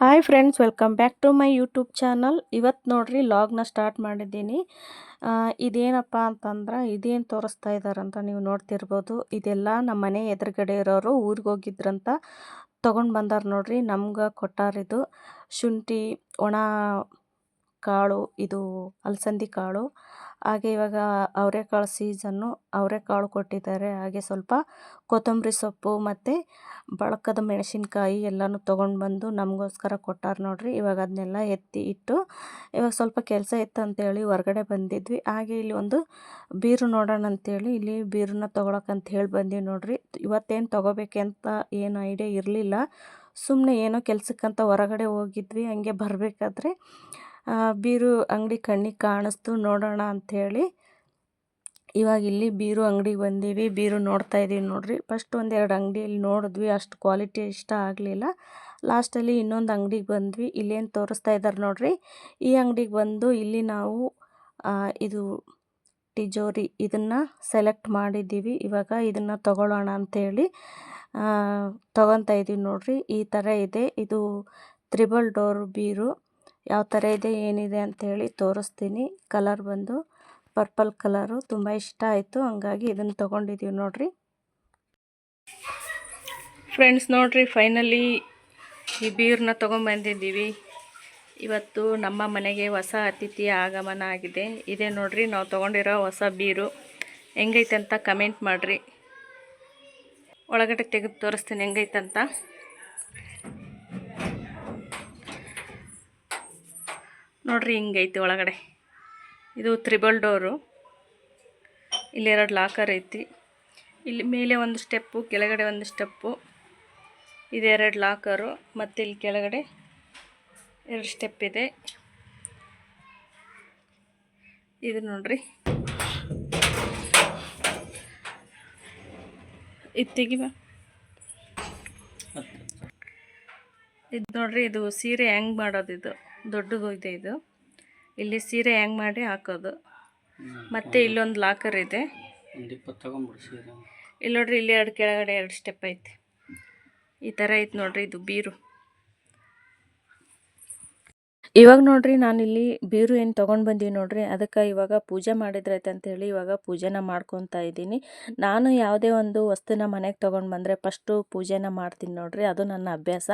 Hi friends welcome back to my YouTube channel ಇವತ್ತು ನೋಡ್ರಿ ಲಾಗ್ನ start ಮಾಡಿದ್ದೀನಿ. ಇದೇನಪ್ಪ ಅಂತಂದ್ರೆ, ಇದೇನು ತೋರಿಸ್ತಾ ಇದ್ದಾರಂತ ನೀವು ನೋಡ್ತಿರ್ಬೋದು. ಇದೆಲ್ಲ ನಮ್ಮ ಮನೆ ಎದುರುಗಡೆ ಇರೋರು ಊರಿಗೆ ಹೋಗಿದ್ರಂತ ತೊಗೊಂಡು ಬಂದಾರ ನೋಡ್ರಿ, ನಮ್ಗೆ ಕೊಟ್ಟಾರಿದು ಶುಂಠಿ, ಒಣ ಕಾಳು, ಇದು ಅಲಸಂದಿ ಕಾಳು. ಹಾಗೆ ಇವಾಗ ಅವರೆಕಾಳು ಸೀಸನ್ನು ಅವರೆಕಾಳು ಕೊಟ್ಟಿದ್ದಾರೆ. ಹಾಗೆ ಸ್ವಲ್ಪ ಕೊತ್ತಂಬರಿ ಸೊಪ್ಪು ಮತ್ತು ಬಳಕದ ಮೆಣಸಿನ್ಕಾಯಿ ಎಲ್ಲನೂ ತೊಗೊಂಡು ಬಂದು ನಮಗೋಸ್ಕರ ಕೊಟ್ಟಾರ ನೋಡ್ರಿ. ಇವಾಗ ಅದನ್ನೆಲ್ಲ ಎತ್ತಿ ಇಟ್ಟು ಇವಾಗ ಸ್ವಲ್ಪ ಕೆಲಸ ಇತ್ತು ಅಂತೇಳಿ ಹೊರಗಡೆ ಬಂದಿದ್ವಿ. ಹಾಗೆ ಇಲ್ಲಿ ಒಂದು ಬೀರು ನೋಡೋಣ ಅಂತೇಳಿ ಇಲ್ಲಿ ಬೀರನ್ನ ತೊಗೊಳಕಂತ ಹೇಳಿ ಬಂದೀವಿ ನೋಡ್ರಿ. ಇವತ್ತೇನು ತೊಗೋಬೇಕಂತ ಏನು ಐಡಿಯಾ ಇರಲಿಲ್ಲ. ಸುಮ್ಮನೆ ಏನೋ ಕೆಲಸಕ್ಕಂತ ಹೊರಗಡೆ ಹೋಗಿದ್ವಿ. ಹಂಗೆ ಬರಬೇಕಾದ್ರೆ ಬೀರು ಅಂಗಡಿ ಕಣ್ಣಿಗೆ ಕಾಣಿಸ್ತು, ನೋಡೋಣ ಅಂಥೇಳಿ ಇವಾಗ ಇಲ್ಲಿ ಬೀರು ಅಂಗಡಿಗೆ ಬಂದೀವಿ, ಬೀರು ನೋಡ್ತಾ ಇದ್ದೀವಿ ನೋಡ್ರಿ. ಫಸ್ಟ್ ಒಂದೆರಡು ಅಂಗಡಿಯಲ್ಲಿ ನೋಡಿದ್ವಿ, ಅಷ್ಟು ಕ್ವಾಲಿಟಿ ಇಷ್ಟ ಆಗಲಿಲ್ಲ. ಲಾಸ್ಟಲ್ಲಿ ಇನ್ನೊಂದು ಅಂಗಡಿಗೆ ಬಂದ್ವಿ, ಇಲ್ಲೇನು ತೋರಿಸ್ತಾ ಇದ್ದಾರೆ ನೋಡ್ರಿ. ಈ ಅಂಗಡಿಗೆ ಬಂದು ಇಲ್ಲಿ ನಾವು ಇದು ಟಿಜೋರಿ ಇದನ್ನು ಸೆಲೆಕ್ಟ್ ಮಾಡಿದ್ದೀವಿ. ಇವಾಗ ಇದನ್ನು ತಗೊಳ್ಳೋಣ ಅಂಥೇಳಿ ತೊಗೊತಾ ಇದ್ದೀವಿ ನೋಡ್ರಿ. ಈ ಥರ ಇದೆ. ಇದು ತ್ರಿಬಲ್ ಡೋರ್ ಬೀರು. ಯಾವ ಥರ ಇದೆ, ಏನಿದೆ ಅಂಥೇಳಿ ತೋರಿಸ್ತೀನಿ. ಕಲರ್ ಬಂದು ಪರ್ಪಲ್ ಕಲರು ತುಂಬ ಇಷ್ಟ ಆಯಿತು. ಹಂಗಾಗಿ ಇದನ್ನು ತೊಗೊಂಡಿದ್ದೀವಿ ನೋಡಿರಿ. ಫ್ರೆಂಡ್ಸ್ ನೋಡಿರಿ ಫೈನಲಿ ಈ ಬೀರನ್ನ ತೊಗೊಂಬಂದಿದ್ದೀವಿ ಇವತ್ತು ನಮ್ಮ ಮನೆಗೆ ಹೊಸ ಅತಿಥಿಯ ಆಗಮನ ಆಗಿದೆ. ಇದೆ ನೋಡಿರಿ, ನಾವು ತೊಗೊಂಡಿರೋ ಹೊಸ ಬೀರು ಹೆಂಗೈತೆ ಅಂತ ಕಮೆಂಟ್ ಮಾಡಿರಿ. ಒಳಗಡೆ ತೆಗೆದು ತೋರಿಸ್ತೀನಿ ಹೆಂಗೈತಂತ ನೋಡ್ರಿ ಹಿಂಗೈತಿ ಒಳಗಡೆ. ಇದು ತ್ರಿಬಲ್ ಡೋರು. ಇಲ್ಲಿ ಎರಡು ಲಾಕರ್ ಐತಿ. ಇಲ್ಲಿ ಮೇಲೆ ಒಂದು ಸ್ಟೆಪ್ಪು, ಕೆಳಗಡೆ ಒಂದು ಸ್ಟೆಪ್ಪು. ಇದೆರಡು ಲಾಕರು ಮತ್ತು ಇಲ್ಲಿ ಕೆಳಗಡೆ ಎರಡು ಸ್ಟೆಪ್ ಇದೆ. ಇದು ನೋಡ್ರಿ. ಇದು ತೆಗಿವ ಇದು ನೋಡ್ರಿ, ಇದು ಸೀರೆ ಹೆಂಗೆ ಮಾಡೋದು ಇದು? ದೊಡ್ಡದು ಇದೆ ಇದು. ಇಲ್ಲಿ ಸೀರೆ ಹ್ಯಾಂಗ್ ಮಾಡಿ ಹಾಕೋದು. ಮತ್ತೆ ಇಲ್ಲೊಂದು ಲಾಕರ್ ಇದೆ. ಇಲ್ಲಿ ನೋಡ್ರಿ ಇಲ್ಲಿ ಎರಡು ಕೆಳಗಡೆ ಎರಡು ಸ್ಟೆಪ್ ಐತೆ. ಈ ಥರ ಐತೆ ನೋಡ್ರಿ ಇದು ಬೀರು. ಇವಾಗ ನೋಡ್ರಿ ನಾನಿಲ್ಲಿ ಬೀರು ಏನು ತೊಗೊಂಡು ಬಂದೀವಿ ನೋಡ್ರಿ, ಅದಕ್ಕೆ ಇವಾಗ ಪೂಜೆ ಮಾಡಿದ್ರೈತೆ ಅಂತೇಳಿ ಇವಾಗ ಪೂಜೆನ ಮಾಡ್ಕೊತಾ ಇದ್ದೀನಿ. ನಾನು ಯಾವುದೇ ಒಂದು ವಸ್ತುನ ಮನೆಗೆ ತೊಗೊಂಡು ಬಂದರೆ ಫಸ್ಟು ಪೂಜೆನ ಮಾಡ್ತೀನಿ ನೋಡ್ರಿ, ಅದು ನನ್ನ ಅಭ್ಯಾಸ.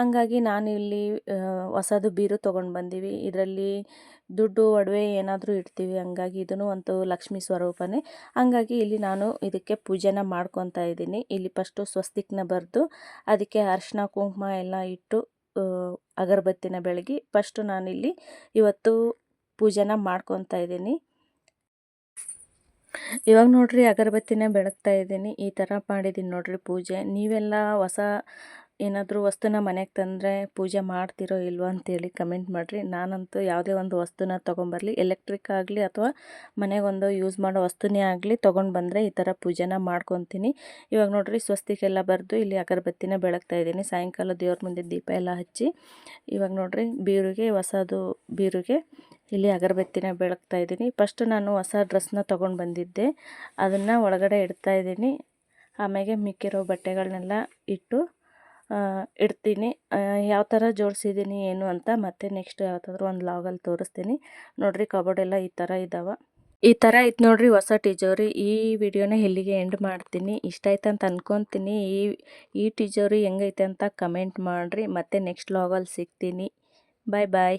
ಹಂಗಾಗಿ ಇಲ್ಲಿ ಹೊಸದು ಬೀರು ತೊಗೊಂಡು ಬಂದೀವಿ. ಇದರಲ್ಲಿ ದುಡ್ಡು, ಒಡವೆ ಏನಾದರೂ ಇಡ್ತೀವಿ, ಹಂಗಾಗಿ ಇದನ್ನು ಒಂದು ಲಕ್ಷ್ಮಿ ಸ್ವರೂಪನೇ. ಹಂಗಾಗಿ ಇಲ್ಲಿ ನಾನು ಇದಕ್ಕೆ ಪೂಜೆನ ಮಾಡ್ಕೊತಾ ಇದ್ದೀನಿ. ಇಲ್ಲಿ ಫಸ್ಟು ಸ್ವಸ್ತಿಕ್ನ ಬರೆದು, ಅದಕ್ಕೆ ಅರಿಶಿನ, ಕುಂಕುಮ ಎಲ್ಲ ಇಟ್ಟು ಅಗರಬತ್ತಿನ ಬೆಳಗಿ ಫಸ್ಟು ನಾನಿಲ್ಲಿ ಇವತ್ತು ಪೂಜೆನ ಮಾಡ್ಕೊತಾ ಇದ್ದೀನಿ. ಇವಾಗ ನೋಡ್ರಿ ಅಗರಬತ್ತಿನ ಬೆಳಗ್ತಾ ಇದ್ದೀನಿ. ಈ ಥರ ಮಾಡಿದ್ದೀನಿ ನೋಡ್ರಿ ಪೂಜೆ. ನೀವೆಲ್ಲ ಹೊಸ ಏನಾದರೂ ವಸ್ತುನ ಮನೆಗೆ ತಂದರೆ ಪೂಜೆ ಮಾಡ್ತಿರೋ ಇಲ್ವೋ ಅಂತೇಳಿ ಕಮೆಂಟ್ ಮಾಡಿರಿ. ನಾನಂತೂ ಯಾವುದೇ ಒಂದು ವಸ್ತುನ ತೊಗೊಂಬರಲಿ. ಎಲೆಕ್ಟ್ರಿಕ್ ಆಗಲಿ ಅಥವಾ ಮನೆಗೊಂದು ಯೂಸ್ ಮಾಡೋ ವಸ್ತುನೇ ಆಗಲಿ ತೊಗೊಂಡು ಬಂದರೆ ಈ ಥರ ಪೂಜೆನ ಮಾಡ್ಕೊತೀನಿ. ಇವಾಗ ನೋಡಿರಿ ಸ್ವಸ್ತಿಕೆಲ್ಲ ಬರೆದು ಇಲ್ಲಿ ಅಗರಬತ್ತಿನ ಬೆಳಗ್ತಾ ಇದ್ದೀನಿ. ಸಾಯಂಕಾಲ ದೇವ್ರ ಮುಂದೆ ದೀಪ ಎಲ್ಲ ಹಚ್ಚಿ ಇವಾಗ ನೋಡಿರಿ ಬೀರುಗೆ, ಹೊಸದು ಬೀರುಗೆ ಇಲ್ಲಿ ಅಗರಬತ್ತಿನ ಬೆಳಗ್ತಾ ಇದ್ದೀನಿ. ಫಸ್ಟ್ ನಾನು ಹೊಸ ಡ್ರೆಸ್ನ ತೊಗೊಂಡು ಬಂದಿದ್ದೆ. ಅದನ್ನು ಒಳಗಡೆ ಇಡ್ತಾ ಇದ್ದೀನಿ. ಆಮೇಲೆ ಮಿಕ್ಕಿರೋ ಬಟ್ಟೆಗಳನ್ನೆಲ್ಲ ಇಟ್ಟು ಇಡ್ತೀನಿ. ಯಾವ ಥರ ಜೋಡಿಸಿದ್ದೀನಿ ಏನು ಅಂತ ಮತ್ತೆ ನೆಕ್ಸ್ಟ್ ಯಾವ್ದಾದ್ರು ಒಂದು ಲಾಗಲ್ಲಿ ತೋರಿಸ್ತೀನಿ. ನೋಡಿರಿ ಕಬೋರ್ಡ್ ಎಲ್ಲ ಈ ಥರ ಇದ್ದಾವೆ ಈ ಥರ ಇತ್ತು ನೋಡ್ರಿ ಹೊಸ ಟಿಜೋರಿ. ಈ ವಿಡಿಯೋನ ಇಲ್ಲಿಗೆ ಎಂಡ್ ಮಾಡ್ತೀನಿ. ಇಷ್ಟ ಆಯ್ತು ಅಂತ ಅನ್ಕೊತೀನಿ. ಈ ಈ ಟಿಜೋರಿ ಹೆಂಗೈತೆ ಅಂತ ಕಮೆಂಟ್ ಮಾಡಿರಿ. ಮತ್ತೆ ನೆಕ್ಸ್ಟ್ ಲಾಗಲ್ಲಿ ಸಿಗ್ತೀನಿ. ಬಾಯ್ ಬಾಯ್